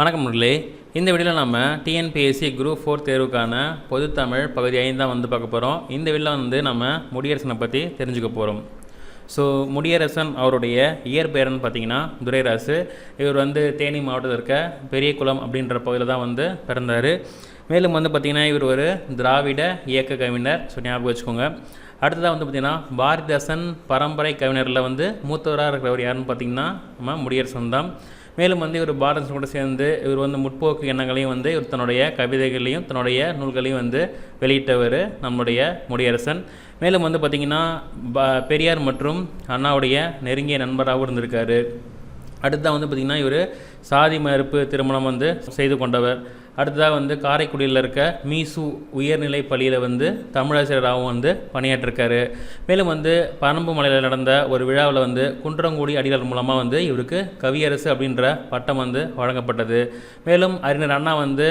வணக்கம் முரளி. இந்த வீடியோவில் நம்ம டிஎன்பிஎஸ்சி குரூப் ஃபோர் தேர்வுக்கான பொதுத்தமிழ் பகுதி ஐந்து தான் வந்து பார்க்க போகிறோம் இந்த வீடியோவில் வந்து நம்ம முடியரசனை பற்றி தெரிஞ்சுக்க போகிறோம் ஸோ முடியரசன் அவருடைய இயற்பெயர்னு பார்த்தீங்கன்னா துரைராசு. இவர் வந்து தேனி மாவட்டத்தில் இருக்க பெரியகுளம் அப்படின்ற பகுதியில் தான் வந்து பிறந்தார். மேலும் வந்து பார்த்திங்கன்னா இவர் ஒரு திராவிட இயக்க கவிஞர். ஸோ ஞாபகம் வச்சுக்கோங்க. அடுத்ததாக வந்து பார்த்திங்கன்னா பாரதிதாசன் பரம்பரை கவிஞரில் வந்து மூத்தவராக இருக்கிறவர் யாருன்னு பார்த்தீங்கன்னா நம்ம முடியரசன் தான். மேலும் வந்து இவர் பாரதன் கூட சேர்ந்து இவர் வந்து முற்போக்கு எண்ணங்களையும் வந்து இவர் தன்னுடைய கவிதைகளையும் தன்னுடைய நூல்களையும் வந்து வெளியிட்டவர் நம்முடைய முடியரசன். மேலும் வந்து பார்த்திங்கன்னா ப பெரியார் மற்றும் அண்ணாவுடைய நெருங்கிய நண்பராகவும் இருந்திருக்காரு. அடுத்ததாக வந்து பார்த்திங்கன்னா இவர் சாதி மறுப்பு திருமணம் வந்து செய்து கொண்டவர். அடுத்ததாக வந்து காரைக்குடியில் இருக்க மீசு உயர்நிலை பள்ளியில் வந்து தமிழாசிரியராகவும் வந்து பணியாற்றிருக்காரு. மேலும் வந்து பரம்பு மலையில் நடந்த ஒரு விழாவில் வந்து குன்றங்குடி அடிகள் மூலமாக வந்து இவருக்கு கவியரசு அப்படின்ற பட்டம் வந்து வழங்கப்பட்டது. மேலும் அறிஞர் அண்ணா வந்து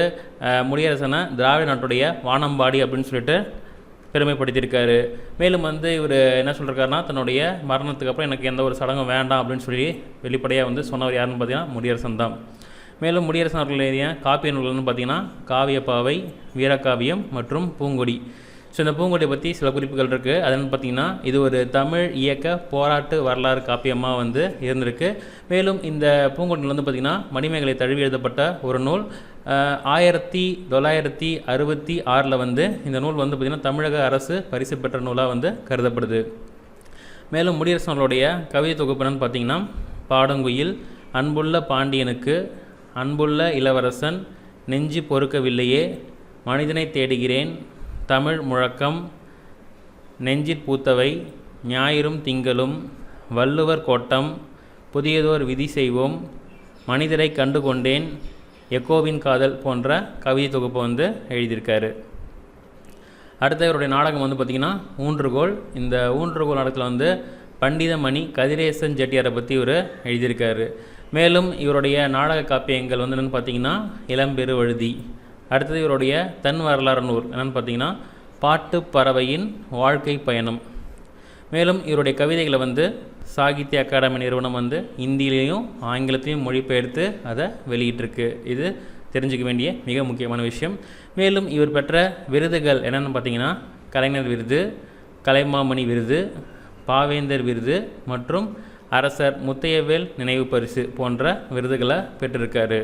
முடியரசனை திராவிட நாட்டுடைய வானம்பாடி அப்படின்னு சொல்லிட்டு பெருமைப்படுத்தியிருக்காரு. மேலும் வந்து இவர் என்ன சொல்லியிருக்காருன்னா தன்னுடைய மரணத்துக்கு அப்புறம் எனக்கு எந்த ஒரு சடங்கும் வேண்டாம் அப்படின்னு சொல்லி வெளிப்படையாக வந்து சொன்னவர் யாருன்னு பார்த்தீங்கன்னா முடியரசன் தான். மேலும் முடியரசன் அவர்கள் எழுதிய காப்பிய நூல்கள்னு பார்த்தீங்கன்னா காவியப்பாவை வீரகாவியம் மற்றும் பூங்கொடி. ஸோ இந்த பூங்கொடியை பற்றி சில குறிப்புகள் இருக்குது அதுன்னு பார்த்தீங்கன்னா இது ஒரு தமிழ் இயக்க போராட்டு வரலாறு காப்பியமாக வந்து இருந்திருக்கு. மேலும் இந்த பூங்கொடியில் வந்து பார்த்திங்கன்னா மணிமேகலை தழுவி எழுதப்பட்ட ஒரு நூல் ஆயிரத்தி தொள்ளாயிரத்தி அறுபத்தி ஆறில் வந்து இந்த நூல் வந்து பார்த்திங்கன்னா தமிழக அரசு பரிசு பெற்ற நூலாக வந்து கருதப்படுது. மேலும் முடியரசன் கவிதை தொகுப்புனு பார்த்திங்கன்னா பாடங்குயில் அன்புள்ள பாண்டியனுக்கு அன்புள்ள இளவரசன் நெஞ்சு பொறுக்கவில்லையே மனிதனை தேடுகிறேன் தமிழ் முழக்கம் நெஞ்சிற் பூத்தவை ஞாயிறும் திங்களும் வள்ளுவர் கோட்டம் புதியதோர் விதி செய்வோம் மனிதரை கண்டு கொண்டேன் எக்கோவின் காதல் போன்ற கவிதை தொகுப்பை வந்து எழுதியிருக்காரு. அடுத்த இவருடைய நாடகம் வந்து பார்த்திங்கன்னா ஊன்றுகோல் இந்த ஊன்றுகோல் நாடகத்தில் வந்து பண்டிதமணி கதிரேசன் செட்டியாரை பற்றி இவர் எழுதியிருக்காரு. மேலும் இவருடைய நாடக காப்பியங்கள் வந்து என்னென்னு பார்த்தீங்கன்னா இளம்பெருவழுதி. அடுத்தது இவருடைய தன் வரலாறு நூல். என்னென்னு பார்த்தீங்கன்னா பாட்டு பறவையின் வாழ்க்கை பயணம். மேலும் இவருடைய கவிதைகளை வந்து சாகித்ய அகாடமி நிறுவனம் வந்து இந்தியிலையும் ஆங்கிலத்திலையும் மொழிபெயர்த்து அதை வெளியிட்டிருக்கு. இது தெரிஞ்சுக்க வேண்டிய மிக முக்கியமான விஷயம். மேலும் இவர் பெற்ற விருதுகள் என்னென்னு பார்த்தீங்கன்னா கலைஞர் விருது கலைமாமணி விருது பாவேந்தர் விருது மற்றும் அரசர் முத்தையவேல் நினைவு பரிசு போன்ற விருதுகளை பெற்றிருக்காரு.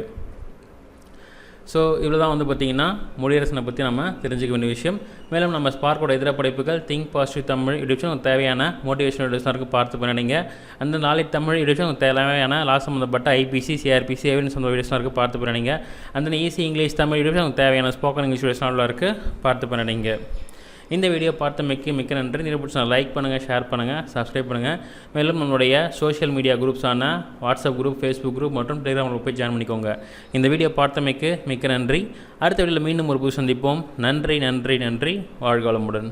ஸோ இவ்வளோ தான் வந்து பார்த்திங்கன்னா மொழியரசனை பற்றி நம்ம தெரிஞ்சுக்க வேண்டிய விஷயம். மேலும் நம்ம ஸ்பார்க்கோட இதர படைப்புகள் திங்க் பாசிட்டிவ் தமிழ் யூடியூப் உங்களுக்கு தேவையான மோட்டிவேஷனல் வீடியோஸாக இருக்குது பார்த்து பண்ணிடுங்க அந்த நாளை தமிழ் யூடியூப் உங்களுக்கு தேவையான லா சம்மந்தப்பட்ட ஐபிசி சிஆர்பிசி எவிடன்ஸ் சம்மந்த வீடியோஸாக இருக்குது பார்த்து பண்ணிடுங்க அந்த ஈஸி இங்கிலீஷ் தமிழ் யூடியூப் உங்களுக்கு தேவையான ஸ்போக்கன் இங்கிலீஷ் வீடியோஸ்லாம் இருக்குது பார்த்து பண்ணிடுங்க இந்த வீடியோ பார்த்தமைக்கு மிக்க நன்றி. நீங்கள் பிடிச்சா லைக் பண்ணுங்கள் ஷேர் பண்ணுங்கள் சப்ஸ்கிரைப் பண்ணுங்கள் மேலும் நம்மளுடைய சோஷியல் மீடியா குரூப்ஸான வாட்ஸ்அப் குரூப் ஃபேஸ்புக் குரூப் மற்றும் டெலிகிராம் குரூப் போய் ஜாயின் பண்ணிக்கோங்க. இந்த வீடியோ பார்த்தமைக்கு மிக்க நன்றி. அடுத்த வீடியோவில் மீண்டும் ஒரு புது சந்திப்போம். நன்றி நன்றி நன்றி. வாழ்க வளமுடன்.